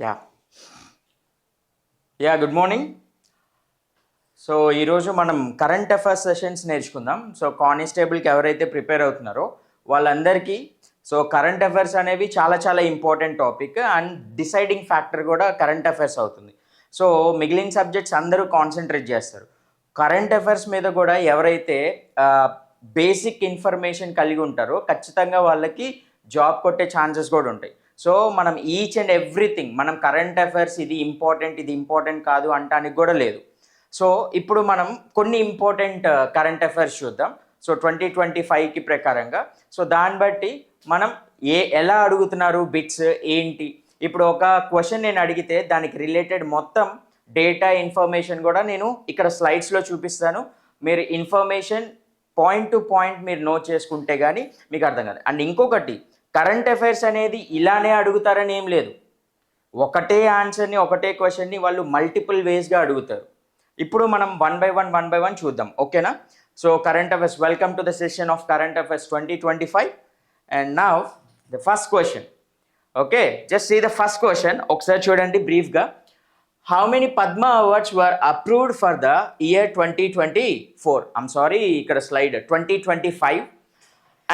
Yeah yeah good morning so ఈరోజు మనం current affairs sessions నేర్చుకుందాం. సో కానిస్టేబుల్కి ఎవరైతే ప్రిపేర్ అవుతున్నారో వాళ్ళందరికీ సో కరెంట్ అఫైర్స్ అనేవి చాలా చాలా important topic and deciding factor కూడా కరెంట్ అఫైర్స్ అవుతుంది. సో మిగిలిన సబ్జెక్ట్స్ అందరూ కాన్సన్ట్రేట్ చేస్తారు. కరెంట్ అఫైర్స్ మీద కూడా ఎవరైతే బేసిక్ ఇన్ఫర్మేషన్ కలిగి ఉంటారో ఖచ్చితంగా వాళ్ళకి జాబ్ కొట్టే ఛాన్సెస్ కూడా ఉంటాయి. సో మనం ఈచ్ అండ్ ఎవ్రీథింగ్ మనం కరెంట్ అఫైర్స్ ఇది ఇంపార్టెంట్ ఇది ఇంపార్టెంట్ కాదు అంటానికి కూడా లేదు. సో ఇప్పుడు మనం కొన్ని ఇంపార్టెంట్ కరెంట్ అఫైర్స్ చూద్దాం. సో ట్వంటీ ట్వంటీ ఫైవ్కి ప్రకారంగా. సో దాన్ని బట్టి మనం ఏ ఎలా అడుగుతున్నారు బిట్స్ ఏంటి? ఇప్పుడు ఒక క్వశ్చన్ నేను అడిగితే దానికి రిలేటెడ్ మొత్తం డేటా ఇన్ఫర్మేషన్ కూడా నేను ఇక్కడ స్లైడ్స్లో చూపిస్తాను. మీరు ఇన్ఫర్మేషన్ పాయింట్ టు పాయింట్ మీరు నోట్ చేసుకుంటే కానీ మీకు అర్థం కాదు. అండ్ ఇంకొకటి కరెంట్ అఫైర్స్ అనేది ఇలానే అడుగుతారని ఏం లేదు. ఒకటే ఆన్సర్ని ఒకటే క్వశ్చన్ని వాళ్ళు మల్టిపుల్ వేస్గా అడుగుతారు. ఇప్పుడు మనం one by one one by one చూద్దాం. ఓకేనా? So current affairs welcome to the session of current affairs twenty twenty five and నా the first question okay just see the first question ఒకసారి చూడండి బ్రీఫ్గా how many Padma awards were approved for the year twenty twenty four I'm sorry ఇక్కడ slide twenty twenty five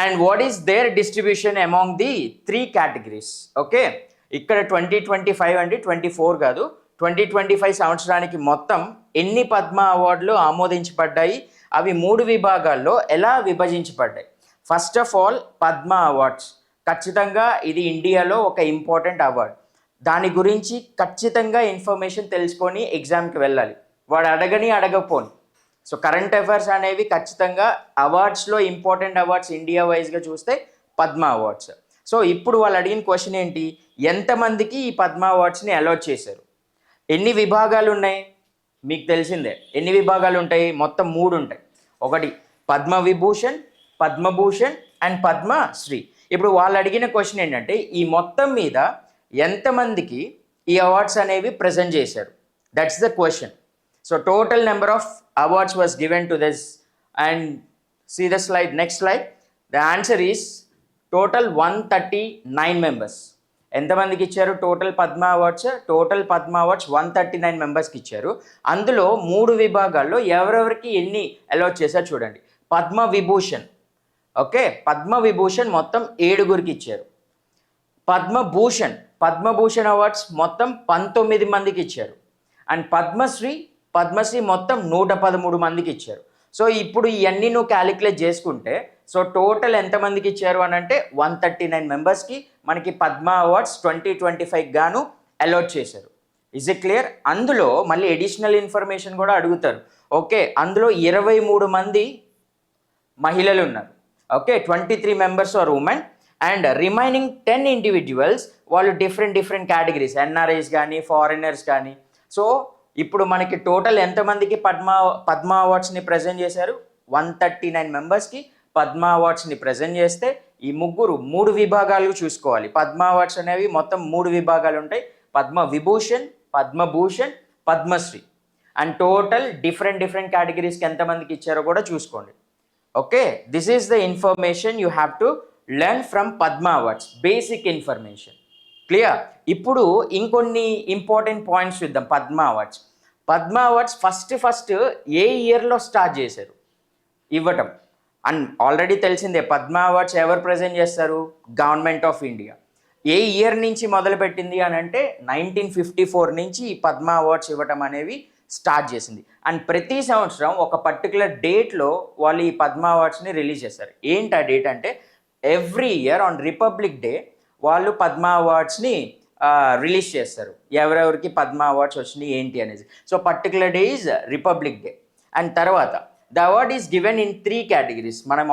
and what is their distribution among the three categories okay ఇక్కడ twenty twenty five అండి twenty four కాదు. Twenty twenty five సంవత్సరానికి మొత్తం ఎన్ని పద్మ అవార్డులు ఆమోదించబడ్డాయి? అవి మూడు విభాగాల్లో ఎలా విభజించబడ్డాయి? First of all Padma awards. ఖచ్చితంగా ఇది ఇండియాలో ఒక ఇంపార్టెంట్ అవార్డ్ దాని గురించి ఖచ్చితంగా ఇన్ఫర్మేషన్ తెలుసుకొని ఎగ్జామ్కి వెళ్ళాలి. వాడు అడగని అడగపోని సో కరెంట్ అఫైర్స్ అనేవి ఖచ్చితంగా అవార్డ్స్లో ఇంపార్టెంట్ అవార్డ్స్ ఇండియా వైజ్గా చూస్తే పద్మ అవార్డ్స్ సో ఇప్పుడు వాళ్ళు అడిగిన క్వశ్చన్ ఏంటి? ఎంతమందికి ఈ పద్మ అవార్డ్స్ని అలాట్ చేశారు? ఎన్ని విభాగాలు ఉన్నాయి? మీకు తెలిసిందే. ఎన్ని విభాగాలు ఉంటాయి? మొత్తం మూడు ఉంటాయి. ఒకటి పద్మ విభూషణ్ పద్మభూషణ్ అండ్ పద్మశ్రీ ఇప్పుడు వాళ్ళు అడిగిన క్వశ్చన్ ఏంటంటే ఈ మొత్తం మీద ఎంతమందికి ఈ అవార్డ్స్ అనేవి ప్రజెంట్ చేశారు? That's the question so total number of awards was given to this and see the slide next slide the answer is total one thirty nine members ఎంతమందికి ఇచ్చారు? Total Padma awards total Padma awards one thirty nine మెంబర్స్కి ఇచ్చారు. అందులో మూడు విభాగాల్లో ఎవరెవరికి ఎన్ని allot చేశారు చూడండి. పద్మ విభూషణ్ ఓకే? పద్మ విభూషణ్ మొత్తం ఏడుగురికి ఇచ్చారు. పద్మభూషణ్ పద్మభూషణ్ అవార్డ్స్ మొత్తం పంతొమ్మిది మందికి ఇచ్చారు. అండ్ పద్మశ్రీ పద్మశ్రీ మొత్తం నూట పదమూడు మందికి ఇచ్చారు. సో ఇప్పుడు ఇవన్నీ నువ్వు క్యాలిక్యులేట్ చేసుకుంటే సో టోటల్ ఎంతమందికి ఇచ్చారు అని అంటే వన్ థర్టీ నైన్ మెంబర్స్కి మనకి Padma awards twenty twenty five గాను అలాట్ చేశారు. ఇజ్ ఇట్ క్లియర్ అందులో మళ్ళీ ఎడిషనల్ ఇన్ఫర్మేషన్ కూడా అడుగుతారు. ఓకే అందులో ఇరవై మూడు మంది మహిళలు ఉన్నారు. Okay twenty three members are women and remaining ten individuals వాళ్ళు డిఫరెంట్ డిఫరెంట్ కేటగిరీస్ ఎన్ఆర్ఐస్ కానీ ఫారినర్స్ కానీ సో ఇప్పుడు మనకి టోటల్ ఎంతమందికి పద్మా పద్మ అవార్డ్స్ని ప్రజెంట్ చేశారు? వన్ థర్టీ నైన్ మెంబర్స్కి పద్మ అవార్డ్స్ని ప్రజెంట్ చేస్తే ఈ ముగ్గురు మూడు విభాగాలు చూసుకోవాలి. పద్మ అవార్డ్స్ అనేవి మొత్తం మూడు విభాగాలు ఉంటాయి. Padma Vibhushan Padma Bhushan Padma Shri and total different different కేటగిరీస్కి ఎంతమందికి ఇచ్చారో కూడా చూసుకోండి. Okay this is the information you have to learn from Padma awards basic information clear ఇప్పుడు ఇంకొన్ని ఇంపార్టెంట్ పాయింట్స్ చూద్దాం. Padma awards Padma awards first first ఏ ఇయర్లో start చేశారు? ఇవ్వటం. అండ్ ఆల్రెడీ తెలిసిందే పద్మ అవార్డ్స్ ఎవరు ప్రజెంట్ చేస్తారు? Government of India A year నుంచి మొదలుపెట్టింది అని అంటే నైన్టీన్ ఫిఫ్టీ ఫోర్ నుంచి ఈ పద్మ అవార్డ్స్ ఇవ్వటం అనేవి స్టార్ట్ చేసింది. అండ్ ప్రతి సంవత్సరం ఒక పర్టికులర్ డేట్లో వాళ్ళు ఈ పద్మ అవార్డ్స్ని రిలీజ్ చేస్తారు. ఏంటి ఆ డేట్ అంటే every year on Republic Day వాళ్ళు పద్మ అవార్డ్స్ని రిలీజ్ చేస్తారు. ఎవరెవరికి పద్మ అవార్డ్స్ వచ్చినాయి ఏంటి అనేది so particular day is Republic Day and తర్వాత the award is given in three categories మనం